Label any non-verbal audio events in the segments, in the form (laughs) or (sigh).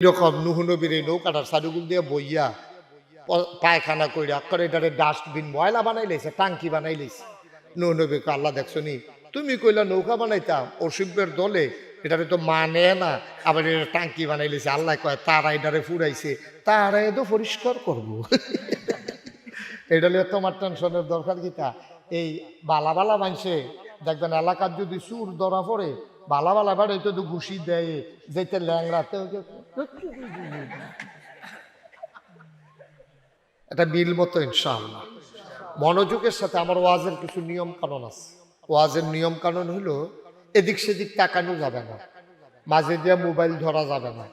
এরকম নুহ নবীর এই নৌকাটার সাডুগুল দিয়ে বইয়া পায়খানা কইরা করে এটারে ডাস্টবিন ময়লা বানাই লাইছে, টাঙ্কি বানাই লাইছে। নুহ নবীকে আল্লাহ দেখছ নি, তুমি কইলা নৌকা বানাইতাম অসিব্যের দলে এটারে তো মানে না, আবার এটা টাঙ্কি বানাই লাইছে। আল্লাহ কয়, তারা এটারে ফুরাইছে, তারা তো পরিষ্কার করব। এটা নিয়ে তোমার টেনশনের দরকার কিতা এই বালা বালা মানছে দেখবেন এলাকার যদি সুর ধরা পড়ে, বালা বালা বাড়ে তো ঘুষি দেয়, যেতে ল্যাংড়াতে এটা বিল মতো, ইনশাআল্লাহ। মনোযোগের সাথে আমার ওয়াজের কিছু নিয়ম কানুন আছে। ওয়াজের নিয়ম কানুন হলো এদিক সেদিক তাকানো যাবে না। মাঝে দিয়ে মোবাইল ধরা যাবে না।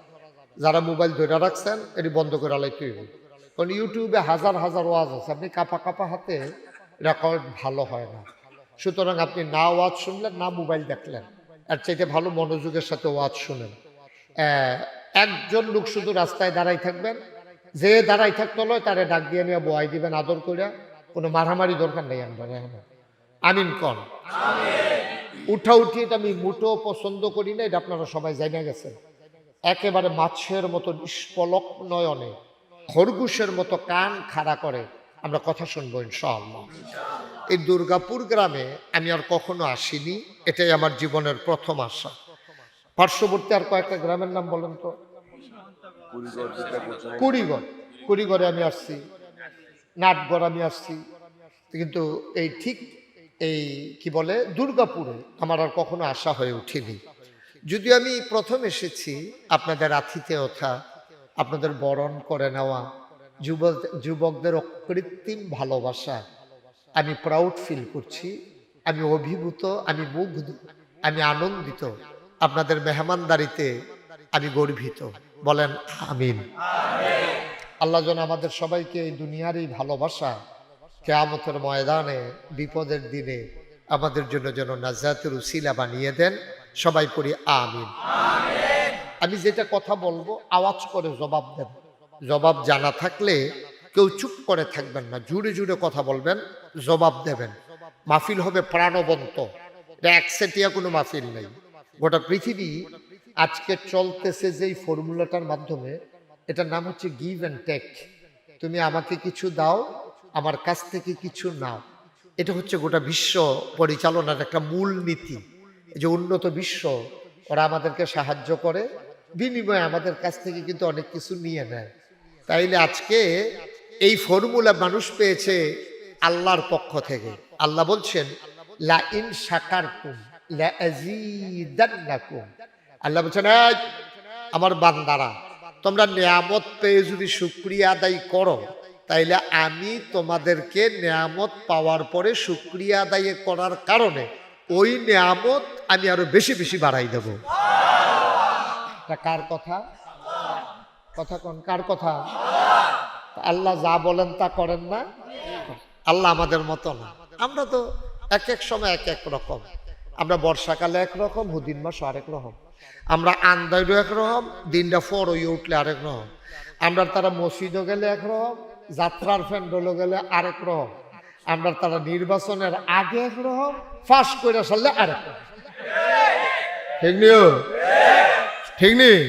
যারা মোবাইল ধরে রাখছেন, এটি বন্ধ করে লাইতে হইবে কারণ ইউটিউবে হাজার হাজার ওয়াজ আছে। আপনি কাপা কাপা হাতে রেকর্ড ভালো হয় না। সুতরাং আপনি না ওয়াজ শুনলেন, না মোবাইল দেখলেন। আর চাইতে ভালো মনোযোগের সাথে ওয়াজ শুনেন। একজন লোক শুধু রাস্তায় দাঁড়াই থাকবেন, যে দাঁড়াই থাকতে হলো তারে ডাক দিয়ে নিয়ে বয়াই দিবেন আদর করে কোনো মারামারি দরকার নেই আমরা আমিন কন। উঠা উঠি এটা আমি মুটো পছন্দ করি না, এটা আপনারা সবাই জানা গেছেন। একেবারে মাছের মতো নিষ্পলক নয়নে, খরগোশের মতো কান খাড়া করে আমরা কথা শুনব ইনশাআল্লাহ। এই দুর্গাপুর গ্রামে আমি আর কখনো আসিনি, এটাই আমার জীবনের প্রথম আশা। পার্শ্ববর্তী আর কয়েকটা গ্রামের নাম বলেন তো? কুড়িগড়। কুড়িগড়ে আমি আসছি। নাটগড় আমি আসছি। কিন্তু এই ঠিক এই কি বলে, দুর্গাপুরে আমার আর কখনো আশা হয়ে ওঠেনি যদি আমি প্রথম এসেছি আপনাদের আতিথেয়তা, আপনাদের বরণ করে নেওয়া, যুবক, যুবকদের অকৃত্রিম ভালোবাসা। আমি প্রাউড ফিল করছি। আমি অভিভূত, আমি মুগ্ধ, আমি আনন্দিত। আপনাদের মেহমানদারিতে আমি গর্বিত। বলেন, আমিন। আল্লাহ যেন আমাদের সবাইকে এই দুনিয়ার এই ভালোবাসা কেয়ামতের ময়দানে, বিপদের দিনে আমাদের জন্য যেন নাজাতের উসিলা বানিয়ে দেন। সবাই পড়ি, আমিন। আমি যেটা কথা বলব, আওয়াজ করে জবাব দেন। জবাব জানা থাকলে কেউ চুপ করে থাকবেন না, জুড়ে জুড়ে কথা বলবেন, জবাব দেবেন। মাহফিল হবে প্রাণবন্ত। এটা একসেটিয়া কোনো মাহফিল নেই। গোটা পৃথিবী আজকে চলতেছে যেই ফর্মুলাটার মাধ্যমে, এটার নাম হচ্ছে গিভ অ্যান্ড টেক তুমি আমাকে কিছু দাও, আমার কাছ থেকে কিছু নাও। এটা হচ্ছে গোটা বিশ্ব পরিচালনার একটা মূল নীতি। যে উন্নত বিশ্ব, ওরা আমাদেরকে সাহায্য করে, বিনিময়ে আমাদের কাছ থেকে কিন্তু অনেক কিছু নিয়ে নেয়। তাইলে আজকে এই ফর্মুলা মানুষ পেয়েছে আল্লাহর পক্ষ থেকে। আল্লাহ বলছেন, লা ইন আযীদান্নাকুম আল্লাহ বলছেন আমার বান্দারা, তোমরা নিয়ামত পেয়ে যদি শুক্রিয়া আদায় করো, তাইলে আমি তোমাদেরকে নিয়ামত পাওয়ার পরে শুক্রিয়া আদায় করার কারণে ওই নিয়ামত আমি আরও বেশি বেশি বাড়াই দেব। কার কথা? কথা কোন? কার কথা? আল্লাহ যা বলেন তা করেন না? আল্লাহ আমাদের মতো না। আমরা তো এক এক সময় এক এক রকম। আমরা বর্ষাকালে একরকম হুদিন মাস আরেক রকম। আমরা আন্দাইরও একরকম দিনটা ফর হয়ে উঠলে আরেক রকম। আমরা তারা মসজিদও গেলে একরকম যাত্রার ফ্যান্ডলও গেলে আরেক রকম। আমরা তারা নির্বাচনের আগে একরকম ফাঁস করে সারলে আরেক রকম। ঠিক নিও ঠিক নেই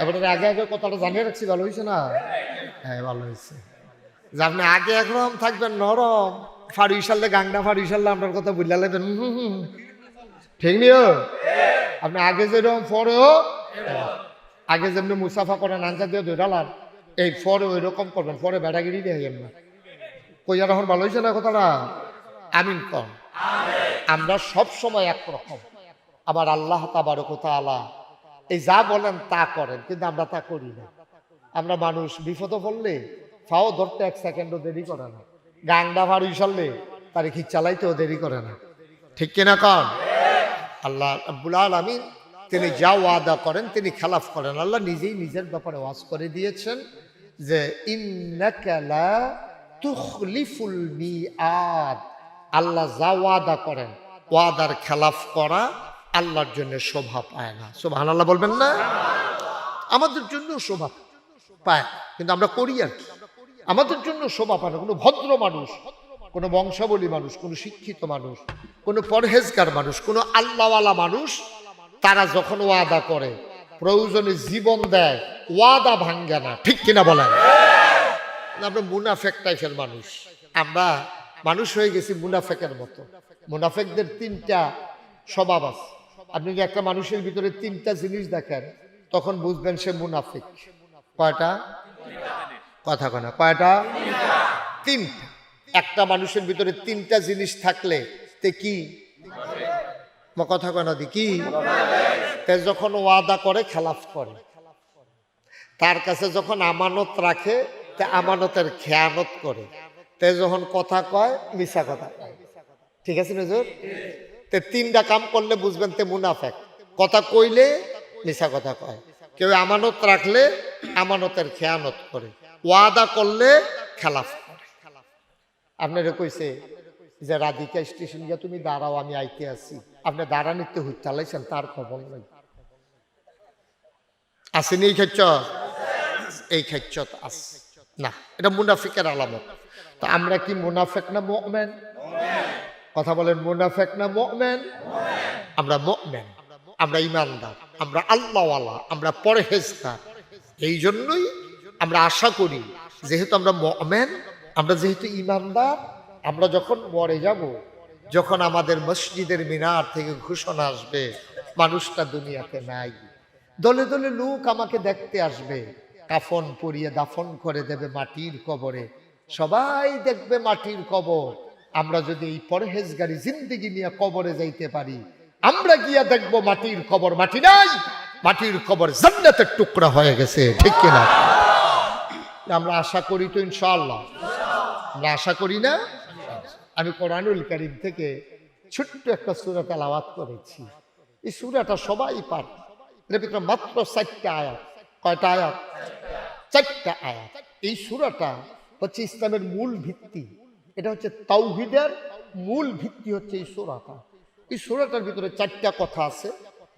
এবারে আগে আগে কথাটা জানিয়ে রাখছি ভালো হয়েছে না? হ্যাঁ ভালো হয়েছে যে আপনি আগে একরকম থাকবেন নরম। ফাড়ু সারলে গাংনা ফাড়ু সারলে আপনার কথা বুঝলা লাগবেন হুম, হুম। ঠিক নিও আপনি আগে যেরকম পরেও আগে যেমনি মুসাফা করেন আনসা দিয়ে ধরালাম এই পরে ওই রকম করবেন পরে বেড়াগিরি দিয়ে না। কইয়ার এখন ভালো হয়েছে না কথাটা? আমিন কন আমরা সব সময় একরকম। আবার আল্লাহ তাবারক আলা এই যা বলেন তা করেন, কিন্তু আমরা তা করি না। আমরা মানুষ, বিপদে পড়লে ফাও ধরতে এক সেকেন্ডও দেরি করে না। গাংডা ভাড় ইসারলে তারে কি চালাইতেও দেরি করে না। ঠিক কিনা কন? আল্লাহ আব্বুল আলমিন তিনি যা ওয়াদা করেন তিনি খেলাফ করেন। আল্লাহ নিজেই নিজের ব্যাপারে ওয়াজ করে দিয়েছেন যে আল্লাহ যা ওয়াদা করেন, ওয়াদার খেলাফ করা আল্লাহর জন্য শোভা পায় না। শোভা আল্লাহ বলবেন না? আমাদের জন্য শোভা পায় কিন্তু আমরা করি আর কি। আমাদের জন্য শোভা পায় না। কোনো ভদ্র মানুষ কোনো বংশাবলী মানুষ, কোনো শিক্ষিত মানুষ, কোনো পরহেজগার মানুষ, কোনো আল্লাহওয়ালা মানুষ, তারা যখন ওয়াদা করে, প্রয়োজনে জীবন দেয়, ওয়াদা ভাঙ্গে না। ঠিক কিনা বলেন? আমরা মুনাফেক টাইপের মানুষ। আমরা মানুষ হয়ে গেছি মুনাফেকের মতো। মুনাফেকদের তিনটা স্বভাব আছে। আপনি যদি একটা মানুষের ভিতরে তিনটা জিনিস দেখেন, তখন বুঝবেন সে মুনাফিক। কয়টা? কথা কনা কয়টা? তিনটা। একটা মানুষের ভিতরে তিনটা জিনিস থাকলে তে কি? কথা কনা দি, কি? যখন ওয়াদা করে, খেলাফ করে। তার কাছে যখন আমানত রাখে, তে আমানতের খেয়ানত করে। তে যখন কথা কয় মিশা কথা ঠিক আছে নজর তে তিনটা কাম করলে বুঝবেন তে মুনাফেক। কথা কইলে মিশা কথা কয়। কেউ আমানত রাখলে আমানতের খেয়ানত করে। ওয়াদা করলে খেলাফ আপনারা কইছে যে, রাধিকা স্টেশন গিয়ে তুমি দাঁড়াও, আমি আইতে আছি। আপনি দাঁড়ানিতে হুট চালাইছেন, তার খবর নাই। আসেনি এই ক্ষেত্র এই খেচ্ছত আস। না, এটা মুনাফিকের আলামত। তো আমরা কি মুনাফেক না মোমেন? কথা বলেন, মুনাফেক না মোমেন? আমরা মোমেন, আমরা ইমানদার, আমরা আল্লাহওয়ালা, আমরা পরহেজগার। এই জন্যই আমরা আশা করি, যেহেতু আমরা মোমেন আমরা যেহেতু ইমানদার, আমরা যখন মরে যাব, যখন আমাদের মসজিদের মিনার থেকে ঘোষণা আসবে, মানুষটা দুনিয়াতে নাই। দলে দলে লোক আমাকে দেখতে আসবে, কাফন পরিয়ে দাফন করে দেবে মাটির কবরে। সবাই দেখবে মাটির কবর। আমরা যদি এই পরহেজগারি জিন্দিগি নিয়ে কবরে যাইতে পারি, আমরা গিয়া দেখব মাটির কবর। মাটি নাই, মাটির কবর জান্নাতের টুকরা হয়ে গেছে, ঠিক কিনা? আমরা আশা করি তো ইনশাআল্লাহ। আমরা আশা করি না, আমি কোরআনুল করিম থেকে ছোট্ট একটা সুরা তেলাওয়াত করেছি। এই সুরাটা সবাই পার। এর ভিতরে মাত্র চারটা আয়াত, কয়টা আয়াত? চারটা আয়াত। এই সুরাটা হচ্ছে ইসলামের মূল ভিত্তি। এটা হচ্ছে তাওহিদের মূল ভিত্তি হচ্ছে এই সুরাটা। এই সুরাটার ভিতরে চারটা কথা আছে।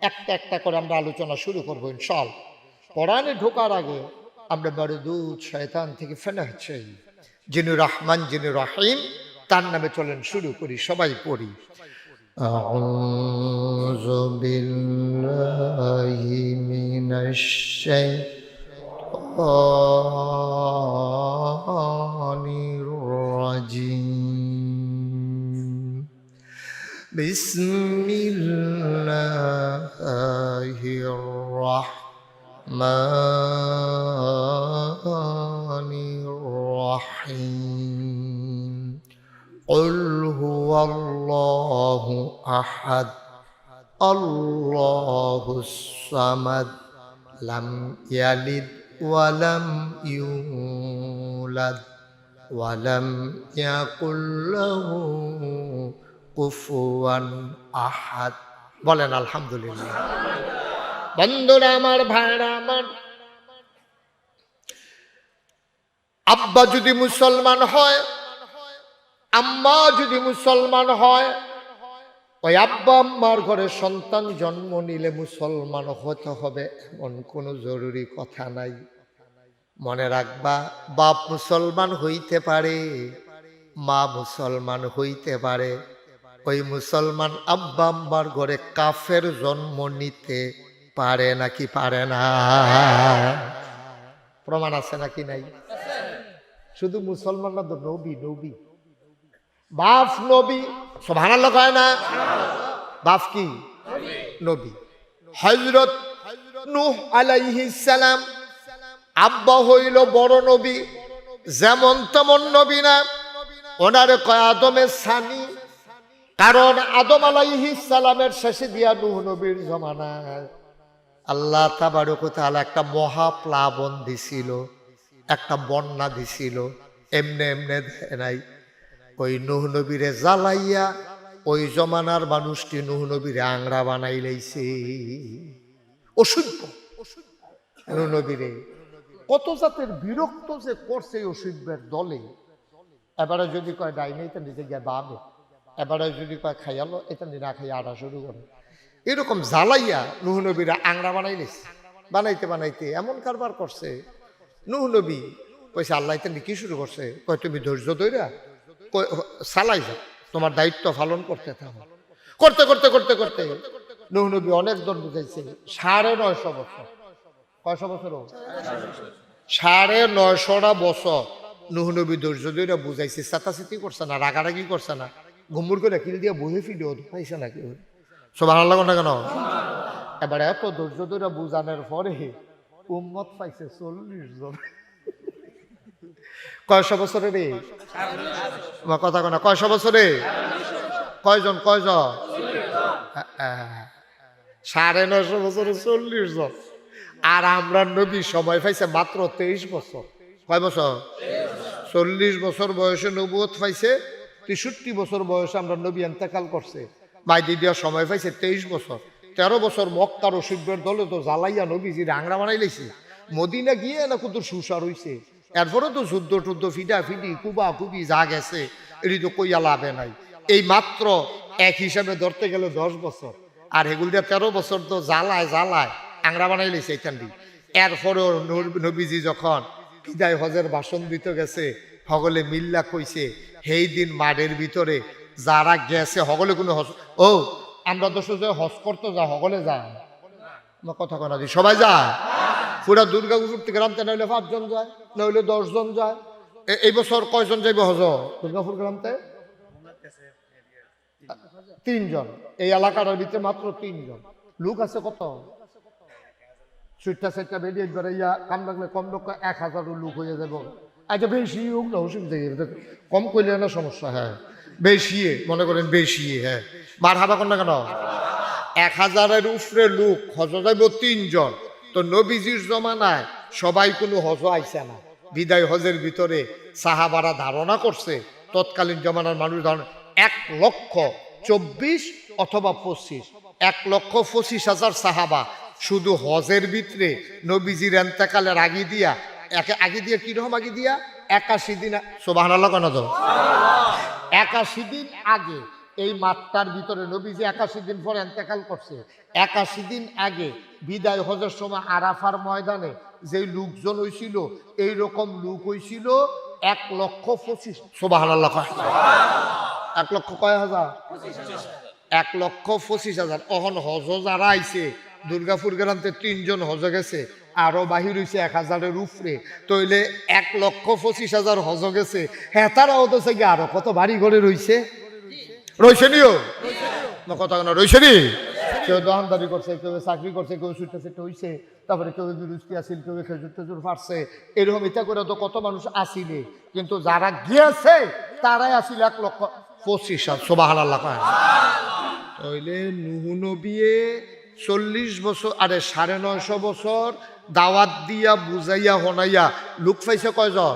একটা একটা করে আমরা আলোচনা শুরু করব ইনশাল কোরআনে ঢোকার আগে আমরা বড় দুধ শয়তান থেকে ফেনা হচ্ছে যিনি রহমান যিনি রহিম তার নামে চলেন শুরু করি সবাই পড়ি أعوذ بالله من الشيطان الرجيم بسم الله الرحمن الرحيم قل هو الله أحد الله الصمد لم يلد ولم يولد ولم يكن له কুফুয়ান আহাদ বলেন আলহামদুলিল্লাহ বন্ধুরা আমার ভাইরা আমার আব্বা যদি মুসলমান হয়, আম্মা যদি মুসলমান হয়, ওই আব্বা আম্মার ঘরে সন্তান জন্ম নিলে মুসলমান হতে হবে এমন কোনো জরুরি কথা নাই। মনে রাখবা, বাপ মুসলমান হইতে পারে, মা মুসলমান হইতে পারে। ওই মুসলমান আব্বা আম্বার ঘরে কাফের জন্ম নিতে পারে নাকি পারে না? প্রমাণ আছে নাকি নাই? শুধু মুসলমান না তো নবী নবী। বাপ নবী সোভান হয় না? বাপ কি? নবী। হজরত নূহ সালাম, আব্বা হইল বড় নবী, যেমন তেমন নবী না। ওনারে কয় আদমের সানি। কারণ আদম সালামের শেষে দিয়া নূহ নবীর জমানায় আল্লাহ তাবারক তাআলা একটা মহাপ্লাবন দিছিল। একটা বন্যা দিছিল, এমনে এমনে নাই। ওই নুহ নবীরে জ্বালাইয়া ওই জমানার মানুষটি নুহ নবীরে আংরা বানাই লাইছে। অসভ্য। নুহ নবীরে কত জাতের বিরক্ত যে করছে অসভ্যের দলে। এবারে যদি কয় ডাইনে এটা নিজে গিয়ে বাবে এবারে যদি কয়, খাইয়ালো, এটা না খাইয়া আড়া শুরু করে। এরকম জ্বালাইয়া নুহ নবীরা আংরা বানাইলেছে বানাইতে বানাইতে এমন কারবার করছে নুহ নবী কইছে, আল্লাহ তেমনি কি শুরু করছে? কয়, তুমি ধৈর্য ধৈরা চালাই যাও, তোমার দায়িত্ব পালন করতে থাকো। করতে করতে করতে করতে নুহ নবী অনেক জন বুঝাইছে, সাড়ে নয়শো বছর। কয়শো বছর সাড়ে নয়শোটা বছর নুহ নবী ধৈর্য ধরে বুঝাইছে চেতাচেতি করছে না, রাগারাগি করছে না। ঘুমুর করে কিল দিয়ে বহে ফিরে পাইছে না কেউ। সব ভালো লাগো না। কেন এবার এত ধৈর্য ধরে বুঝানোর পরে উম্মত পাইছে চল্লিশ জন। (laughs) কয়শো বছরে রে? কথা কনা কয়শো বছরে? কয়জন কয়জন সাড়ে নয়শো বছরে চল্লিশ জন। আর আমরা নবী সময় পাইছে মাত্র তেইশ বছর। কয় বছর? চল্লিশ বছর বয়সে নবুয়ত পাইছে, তেষট্টি বছর বয়সে আমরা নবী এন্তেকাল করছে। মাইদি দেওয়ার সময় পাইছে তেইশ বছর। তেরো বছর মক্কার অসুখের দলে তো জ্বালাইয়া নবীজি রাংরা বানাই লাইছে। মদিনা গিয়ে না কত সুসার হইছে। এরপরে তো যুদ্ধ টুদ্ধ ফিডা ফিডি কুবা কুবি যা গেছে, এটি তো কইয়া লাভে নাই। এই মাত্র এক হিসাবে ধরতে গেলে দশ বছর। আর এগুল দিয়ে তেরো বছর তো জ্বালায় জ্বালায় আংরা বানাই লাইছে এখানটি এরপরেও নবীজি যখন বিদায় হজের ভাষণ দিতে গেছে, হগলে মিল্লা কইছে সেই দিন মাঠের ভিতরে যারা গেছে, হগলে কোনো ও আমরা তো সোজা হস করতে যা সকলে যা আমার কথা কনা সবাই যায় পুরা দুর্গাপুর থেকে গ্রামতে নইলে পাঁচজন যায়, নইলে দশজন যায়। এই বছর কয়জন যাইবে হজ? দুর্গাপুর গ্রামতে তিনজন। এই এলাকাটার ভিতরে মাত্র তিনজন। লোক আছে কত? সুইটটা সেটটা বেরিয়ে একবারে ইয়া কাম লাগলে কম লোক এক হাজারও লোক হয়ে যাব আচ্ছা বেশি হোক না, অসুবিধা কম করলে না সমস্যা হ্যাঁ। বেশি মনে করেন বেশি হ্যাঁ। মার হাবা কর না কেন? এক হাজারের উপরে লোক হজ যাইব তিনজন। তো নবীজির জমানায় সবাই কোনো হজ আইসে না। বিদায় হজের ভিতরে সাহাবারা ধারণা করছে তৎকালীন জমানার মানুষ ধারণা এক লক্ষ চব্বিশ অথবা পঁচিশ। এক লক্ষ পঁচিশ হাজার সাহাবা শুধু হজের ভিতরে নবীজির এন্তেকালের আগে দিয়া একে আগে দিয়া কীরকম আগে দিয়া? একাশি দিন সোবাহ কেন একাশি দিন আগে এই মাঠটার ভিতরে নবীজি একাশি দিন পরে এন্তেকাল করছে। একাশি দিন আগে বিদায় হজের সময় আরাফার ময়দানে যে লোকজন হয়েছিল এই রকম লোক হয়েছিল এক লক্ষ পঁচিশ। সোবাহ এক লক্ষ কয় হাজার? এক লক্ষ পঁচিশ হাজার। অহন হজ যারা আইছে, দুর্গাপুর গ্রামতে তিনজন হজ গেছে, আরও বাহির হইছে এক হাজারের উপরে। তইলে এক লক্ষ পঁচিশ হাজার হজ গেছে হ্যাঁ তারাও তো আরও কত বাড়ি ঘরে রইছে। রইছে নিও না, কথা কেন রইছে কেউ দোকানদারি করছে, কেউ চাকরি করছে, কেউ সুটে সেটে হইছে, তারপরে কেউ বিরুষ্টি আসিল, কেউ খেজুর টেজুর ফাটছে, এরকম এটা করে তো কত মানুষ আসিলে। কিন্তু যারা গিয়েছে, তারাই আসিল এক লক্ষ পঁচিশ হাজার সোবাহ আল্লাহ তাইলে নুহু নবিয়ে চল্লিশ বছর, আরে সাড়ে নয়শো বছর দাওয়াত দিয়া, বুঝাইয়া, হনাইয়া, লুক পাইছে কয়জন?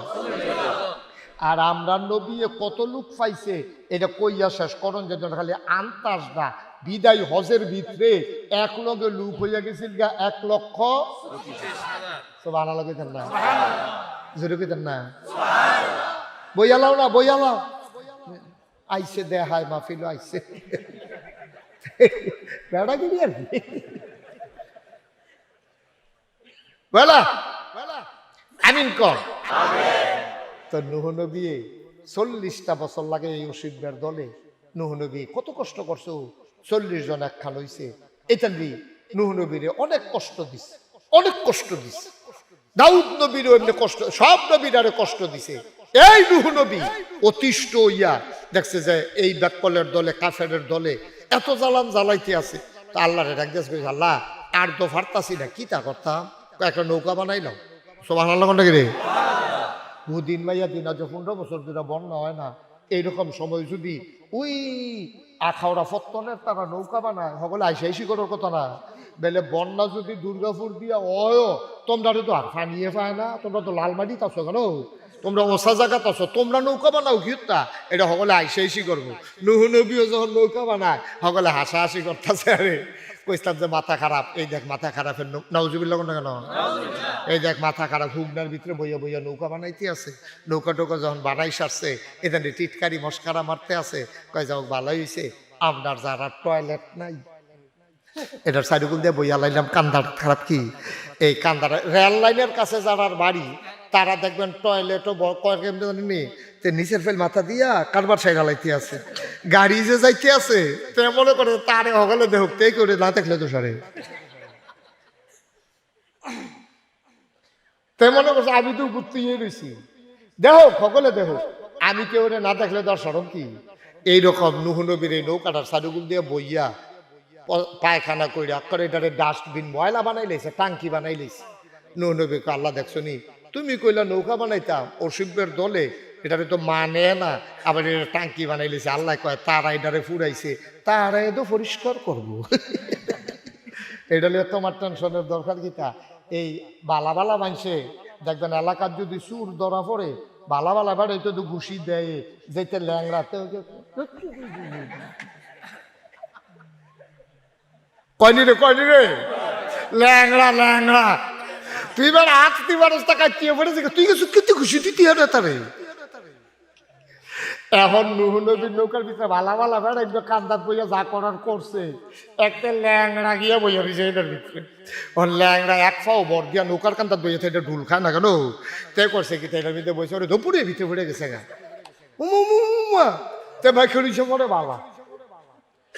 আর আমরা নবিয়ে কত লোক পাইছে, এটা কইয়া শেষ করন যে খালি আন্তাসটা বিদায় হজের ভিতরে এক লগে লুক হইয়া গেছিল গা এক লক্ষ না জোরে কইতেন না? বইয়ালাও না বইয়ালাও আইসে দেহায় মাহফিল আইসে আর কি? বলা। আমিন কর। তো নুহ নবী চল্লিশটা বছর লাগে এই অসুবিধার দলে। নুহ নবী কত কষ্ট করছ? চল্লিশ জন একখান হইছে। এটা দিয়ে নুহ নবীরে অনেক কষ্ট দিছে অনেক কষ্ট দিছে। দাউদ নবীরও এমনি কষ্ট সব নবীর আরে কষ্ট দিছে। এই নুহ নবী অতিষ্ঠ ইয়া দেখছে যে এই ব্যাকপলের দলে কাফেরের দলে এত জ্বালান জ্বালাইতে আছে। তা আল্লাহরে ডাক দিয়েছে কইছে, আল্লাহ আর তো ফারতাছি না কি তা করতাম? একটা নৌকা বানাইলাম। সব আল্লাহ রে? দুদিন মাইয়া দিন, আজ পনেরো বছর ধরে বন্যা হয় না। এইরকম সময় যদি ওই আখাওড়া ফত্তনের তারা নৌকা বানায়, সকলে আইসা আইসি করার কথা না। বেলে বন্যা যদি দুর্গাপুর দিয়া অয়, তোমরা তো আর ফানিয়ে পায় না, তোমরা তো লালমাটি আছো কেন? তোমরা ওসা জায়গাত আছো, তোমরা নৌকা বানাও কিউতা এটা সকলে আইসা আইসি করব। নুহু নবীও যখন নৌকা বানায়, সকলে হাসা হাসাহাসি করতেছে আরে। কইতাম যে মাথা খারাপ। এই দেখ মাথা খারাপের নাউজুবিল্লা কোনটা কেন এই দেখ মাথা খারাপ, হুগনার ভিতরে বইয়া বইয়া নৌকা বানাইতে আছে। নৌকা টোকা যখন বানাই সারছে, এখানে টিটকারি মস্কারা মারতে আছে। কয় যাও ভালো হয়েছে আপনার যারা টয়লেট নাই। এটার সাইডুকুল দিয়ে বইয়া লাইলাম, কান্দার খারাপ কি? এই কান্দার রেল লাইনের কাছে যারার বাড়ি তারা দেখবেন টয়লেটও তে নিচের ফেল মাথা দিয়া কারবার সাইড হালাইতে আছে। গাড়ি যে যাইতে আছে, তে করে তারে হগলে দেহ তে করে না দেখলে তো সারে। তে মনে করছে, আমি তো ইয়ে রয়েছি দেহ সকলে দেহ আমি কেউ না দেখলে তো সরম কি? এইরকম নুহ নবীর এই নৌকাটার সাডুগুল দিয়ে বইয়া পায়খানা কইরা, করে এটারে ডাস্টবিন ময়লা বানাই লাইছে টাঙ্কি বানাই লাইছে। নুহ নবীকে আল্লাহ দেখছ নি? তুমি কইলা নৌকা বানাইতাম অসিব্যের দলে। এটারে তো মানে না, আবার এটা টাঙ্কি বানাই লাইছে আল্লাহ কয়, তারা এটারে ফুরাইছে, তারা তো পরিষ্কার করব। এটা লিয়ে তোমার টেনশনের দরকার কিতা এই বালা বালা মানছে দেখবেন এলাকার যদি সুর ধরা পড়ে, বালা বালা বাড়ে তো ঘুষি দেয়, যেতে ল্যাংড়াতে কয়নি রে কয়নি রে? ল্যাংড়া ল্যাংড়া। তুই এবার আজ তুই মানুষ টাকা চেয়ে পড়েছে তুই কিছু কিন্তু খুশি, তুই তুই না তারে এখন নুহ নবীর নৌকার ভিতরে ভালা ভালা বেড়া একদম কান্দাত বইয়া যা করার করছে। একটা ল্যাংড়া গিয়া বইয়া রয়েছে এটার ভিতরে। ও ল্যাংড়া এক ফাও বর দিয়া নৌকার কান্দাত বইয়া এটা ঢুল খায় না কেন? তে করছে কি এটার ভিতরে বসে ওরে ধপুরে ভিতরে পড়ে গেছে গা। উমু তে ভাই খেলুইছে পরে বালা।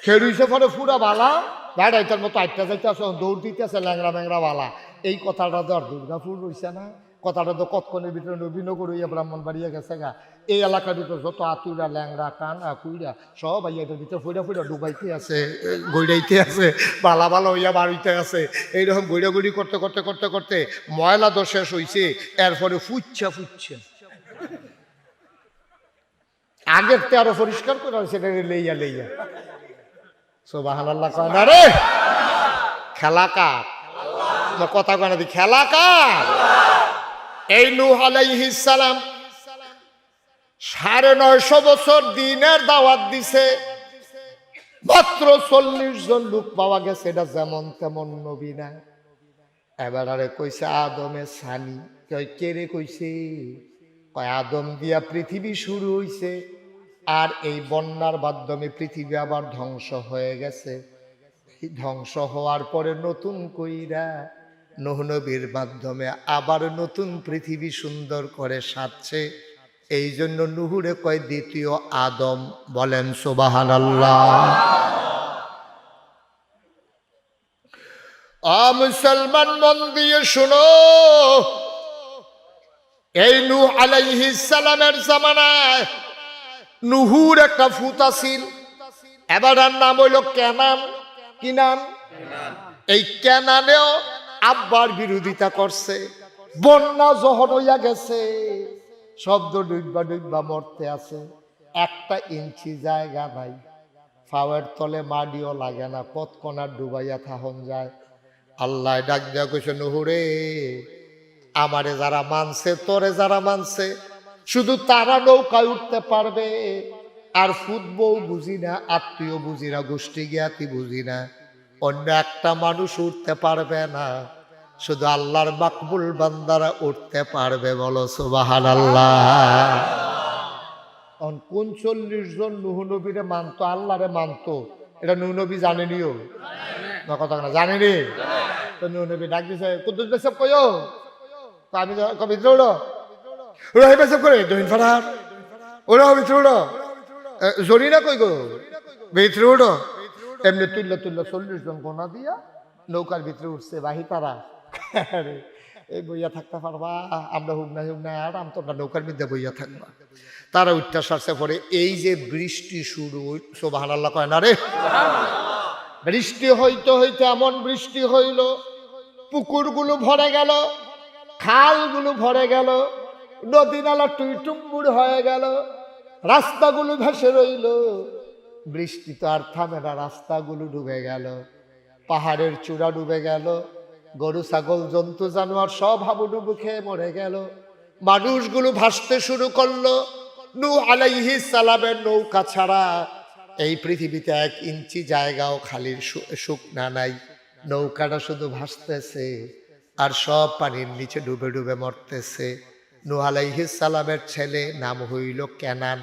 খেলুইছে পরে পুরা বালা। বেড়া এটার মতো আটটা যাইতে আছে দৌড় দিতে আছে ল্যাংড়া ম্যাংড়া বালা। এই কথাটা তো দুর্গাপুর রইছে না। কথাটা তো কতক্ষণের ভিতরে নবীনগর হইয়া ব্রাহ্মণ বাড়িয়া গেছে গা। এই এলাকার ভিতরে যত আতুরা ল্যাংড়া কানা কুইরা সব আইয়া এটার ভিতরে ফুইরা ফুইরা ডুবাইতে আছে এ, গইড়াইতে আছে বালা বালা হইয়া বাড়িতে আছে। এইরকম গইড়া গুড়ি করতে করতে করতে করতে ময়লা তো শেষ হইছে এরপরে ফুচ্ছা ফুচ্ছা আগের তে আরও পরিষ্কার করে সেটা লেইয়া লেইয়া। সোবাহান আল্লাহ খেলা না কথা কয় না দি খেলা কার এই নূহ আলাইহিস সালাম সাড়ে নয়শো বছর দিনের দাওয়াত দিছে। মাত্র চল্লিশ জন লোক পাওয়া গেছে, এটা যেমন তেমন নবী না। এবার আরে কইছে আদমে সানি, কয় কেড়ে কইছে? কয়, আদম দিয়া পৃথিবী শুরু হইছে, আর এই বন্যার মাধ্যমে পৃথিবী আবার ধ্বংস হয়ে গেছে। ধ্বংস হওয়ার পরে নতুন কইরা নহ নবীর মাধ্যমে আবার নতুন পৃথিবী সুন্দর করে সাজছে। এই জন্য নুহুরে কয় দ্বিতীয় আদম বলেন সোবাহান মুসলমান মন দিয়ে শুনো এই নু সালামের জামানায় নুহুর একটা ফুত আছিল। এবার আর নাম হইল কেনান। কি নাম? এই কেনানেও আব্বার বিরোধিতা করছে। বন্যা জহর হইয়া গেছে। শব্দ ডুববা ডুববা মরতে আছে। একটা ইঞ্চি জায়গা নাই। ফাওয়ার তলে মাডিও লাগে না। কতকণা ডুবাইয়া থাহন যায়। আল্লাহ ডাক দেওয়া কইছে, নুহুরে, আমারে যারা মানছে, তোরে যারা মানছে। শুধু তারা নৌকায় উঠতে পারবে। আর ফুটবও বুঝি না, আত্মীয় বুঝি না, গোষ্ঠী জ্ঞাতি বুঝি না। অন্য একটা মানুষ উঠতে পারবে না। শুধু আল্লাহর মাকবুল বান্দারা উঠতে পারবে, বলো সুবাহান আল্লাহ কোন চল্লিশ জন নুহ নবীরে মানতো, আল্লাহরে মানতো? এটা নুহ নবী জানেনিও? না, কথা না, জানেনি? তো নুহ নবী ডাক দিছে, কুদ্দুস বেসব কইও? তো আমি কবি উড়ো। ওরা হেবে করে, দহিন ফারার ওরা ভিতরে জরি না কই গো? ভিতরে উড়ো। এমনি তুল্য তুল্য চল্লিশ জন গোনা দিয়া নৌকার ভিতরে উঠছে, বাহি তারা। এই বইয়া থাকতে পারবা, আমরা হুক না হুক না আরাম, তোমরা নৌকার মধ্যে বইয়া থাকবা। তারা উঠতে সারছে পরে এই যে বৃষ্টি শুরু সোবাহান আল্লাহ কয় না রে? বৃষ্টি হইতে হইতে এমন বৃষ্টি হইল, পুকুরগুলো ভরে গেল, খালগুলো ভরে গেল নদী নালা টুইটুম্বুর হয়ে গেল, রাস্তাগুলো ভেসে রইল। বৃষ্টি তো আর থামে না, রাস্তাগুলো ডুবে গেল, পাহাড়ের চূড়া ডুবে গেল, গরু, ছাগল, জন্তু, জানোয়ার সব হাবুডুবু খেয়ে মরে গেল। মানুষগুলো ভাসতে শুরু করল নু আলাইহি সালামের নৌকা ছাড়া। এই পৃথিবীতে এক ইঞ্চি জায়গাও খালি শুকনা নাই, নৌকাটা শুধু ভাসতেছে আর সব পানির নিচে ডুবে ডুবে মরতেছে। নু আলাইহি সালামের ছেলে নাম হইল কেনান।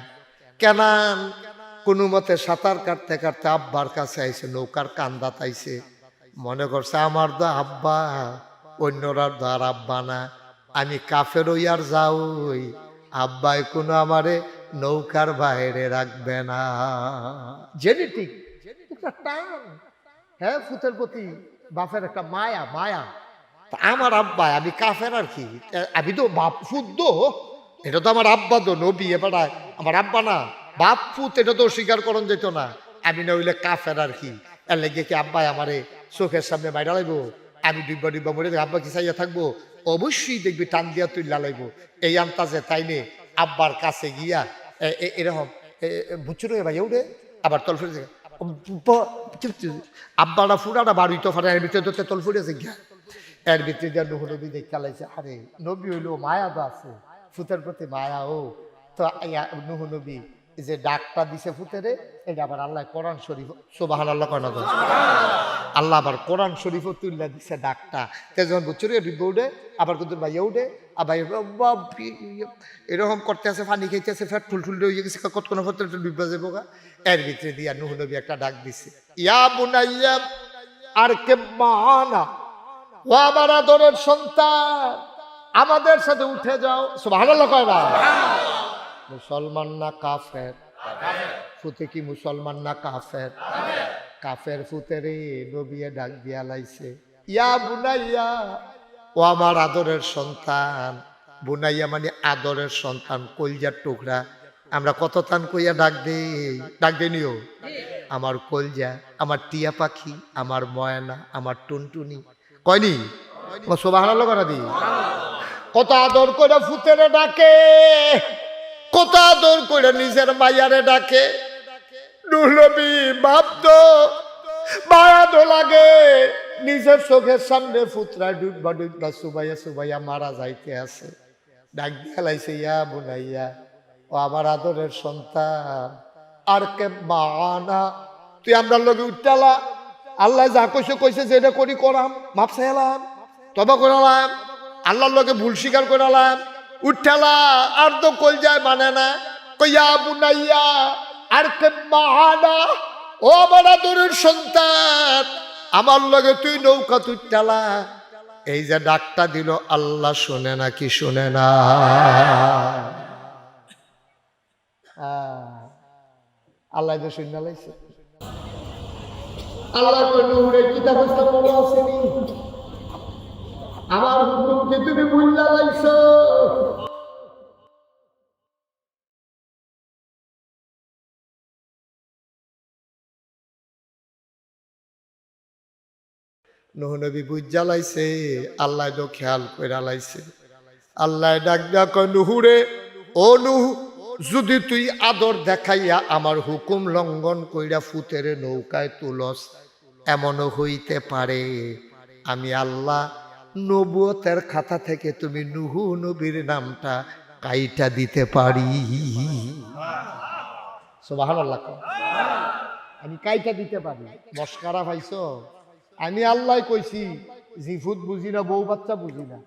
কেনান কোনো মতে সাঁতার কাটতে কাটতে আব্বার কাছে আইছে, নৌকার কান্দা তাইছে। মনে করছে, আমার তো আব্বা, অন্যরা তো আর আব্বা না। আমি কাফের আর যাওই আব্বাই কোনো আমারে নৌকার বাইরে রাখবে না। জেনেটিক হ্যাঁ ফুতের প্রতি বাপের একটা মায়া মায়া। আমার আব্বা আমি কাফের আর কি? আমি তো বাপ ফুদ্দ এটা তো আমার আব্বা তো, নবী এবার আমার আব্বা না। বাপ ফুত এটা তো স্বীকার করন যেত না। আমি না হইলে কাফের আর কি। এর লেগে কি আব্বাই আমারে চোখের সামনে বাইরে লাইবো? আমি ডিব্বা ডিব্বা মরে আব্বা কি চাইয়া থাকব? অবশ্যই দেখবি টান দিয়া তুই লালাইবো এই আন্তাজে তাই নে, আব্বার কাছে গিয়া এরকম বুঝছ রে ভাই উঠে আবার তল ফুটে যায় আব্বাটা ফুটাটা বাড়ি তো ফাটা, এর ভিতরে তল ফুটেছে গিয়া। এর ভিতরে দিয়ে নুহ নবী দেখতে লাইছে, আরে, নবী হইল মায়া আছে, ফুতের প্রতি মায়া ও। তো নুহ নবী যে ডাকটা দিছে ফুতেরে এটা আবার আল্লাহ কোরআন শরীফ সোবাহান আল্লাহ কয় না? আল্লাহ আবার কোরআন শরীফও তুললা দিছে ডাকটা। তে যখন বুঝছ রে ডিব্বা উঠে, আবার কিন্তু ভাইয়া উঠে ভাই এরকম করতে আছে পানি খাইতে আছে ফ্যাট ফুল ফুল হয়ে গেছে কত কোনো ফটো ডিব্বা যাব গা এর ভিতরে দিয়া নুহ নবী একটা ডাক দিছে, ইয়া বুনাইয়া, আর কে মানা ও আমার আদরের সন্তান, আমাদের সাথে উঠে যাও। সুবহানাল্লাহ কয় না? মুসলমান না কাফের। ফুতে কি মুসলমান না কাফের? কাফের ফুতেরে নবিয়ে ডাক দিয়া লাইছে ইয়া বুনাইয়া ও আমার আদরের সন্তান। বুনাইয়া মানে আদরের সন্তান কলজার টুকরা। আমরা কত তান কইয়া ডাক দেই? ডাক দেনিও আমার কলজা আমার টিয়া পাখি আমার ময়না আমার টুনটুনি। কয়নি দি। কত আদর করে ফুতেরে ডাকে। কত আদর করে নিজের মাইয়ারে ডাকে? নুলবি ভাবত মায়া তো লাগে। নিজের চোখের সামনে ফুতরা ডুববা ডুববা সুবাইয়া সুবাইয়া মারা যাইতে আছে। ডাক দিয়ে লাইছে, ইয়া বুনাইয়া, ও আমার আদরের সন্তান, আর কে মানা? তুই আমরা লগে উঠালা আল্লাহ যা কইছে কইছে যে এটা করি করাম। মাপ চাইলাম তবা করালাম আল্লাহর লগে ভুল স্বীকার করালাম উঠালা, আর তো কল যায় মানে না। কইয়া বুনাইয়া, আর কে মানা ও আমার আদরের সন্তান, আমার লগে তুই নৌকা তুই ঠেলা এই যে ডাকটা দিল, আল্লাহ শুনে না কি শুনে না। আল্লাহ যে শুনে লাইছে। আল্লাহ কই নুরে কিতাব আমার হুকুমকে তুমি ভুল্লা লাইছো। নহনবী বুঝা লাইছে, আল্লাহ তো খেয়াল কইরা লাইছে। আল্লাহ ডাক ডাক নুহুরে ও নুহু, যদি তুই আদর দেখাইয়া আমার হুকুম লঙ্ঘন কইরা ফুতেরে নৌকায় তুলস, এমনও হইতে পারে। আমি আল্লাহ নবুয়তের খাতা থেকে তুমি নুহু নবীর নামটা কাইটা দিতে পারি। আমি কাইটা দিতে পারি। মস্কারা পাইছো? আমি আল্লাহ কইছি, জিফুত বুঝি না, বউ বাচ্চা বুঝি না।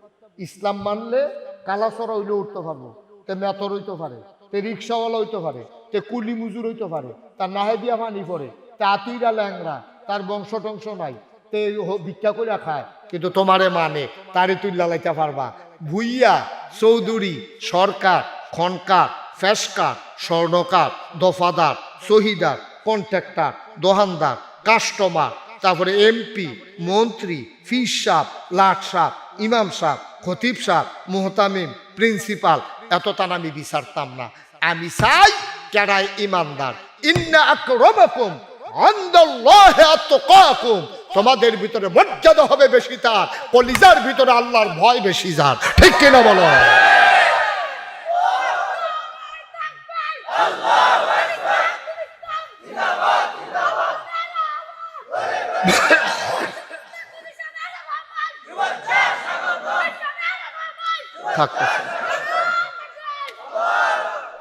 ইসলাম মানলে কালাসরা হইলে উঠতে পারব, তে মেতর হইতে পারে, তে রিক্সাওয়ালা হইতে পারে, তে কুলি মুজুর হইতে পারে, তার নাহে দিয়া পানি পড়ে, তে আতিরা ল্যাংরা তার বংশ টংশ নাই, তে ভিক্ষা করে খায় কিন্তু তোমারে মানে তারে তুই লালাইতে পারবা। ভুইয়া, চৌধুরী, সরকার, খনকার ফেসকার স্বর্ণকার, দফাদার, শহীদার, কন্ট্রাক্টর, দোহানদার, কাস্টমার, তারপরে এমপি, মন্ত্রী, ফিস সাহ লাট সাহ ইমাম সাহ খতিব সাহ মোহতামিম, প্রিন্সিপাল, এত তান আমি বিচারতাম না। আমি চাই যারা ইমানদার। ইন্না আকরমাকুম, আন্দাল্লাহি আতকাকুম। তোমাদের ভিতরে মর্যাদা হবে বেশি তার কলিজার ভিতরে আল্লাহর ভয় বেশি যার। ঠিক কিনা বলো?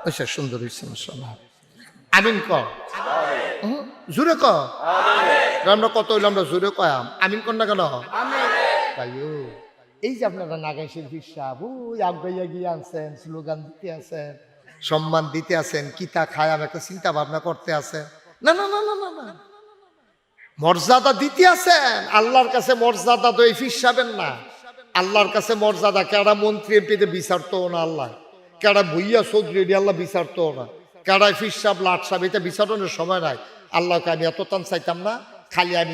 আচ্ছা সুন্দর আমিন ক হুম, জোরে ক। আমরা কত হইলাম আমরা জোরে কয়াম। আমিন কর না কেন? তাইও এই যে আপনারা নাগাই শিল্পী সাহেব ওই আগাইয়া গিয়ে আনছেন স্লোগান দিতে আছেন। সম্মান দিতে আছেন কিতা খায়াম একটা চিন্তা ভাবনা করতে আছেন। না না না না না না। মর্যাদা দিতে আছেন আল্লাহর কাছে মর্যাদা তো এই ফিসাবেন না। আল্লাহর কাছে মর্যাদা কেডা মন্ত্রী এমপিতে বিচারতো না আল্লাহ। কেডা ভুইয়া চৌধুরী আল্লাহ বিচারতো না। কেডায় ফিসাব লাট সাব এটা বিচারণের সময় নাই। আল্লাহকে আমি এত টান চাইতাম না খালি আমি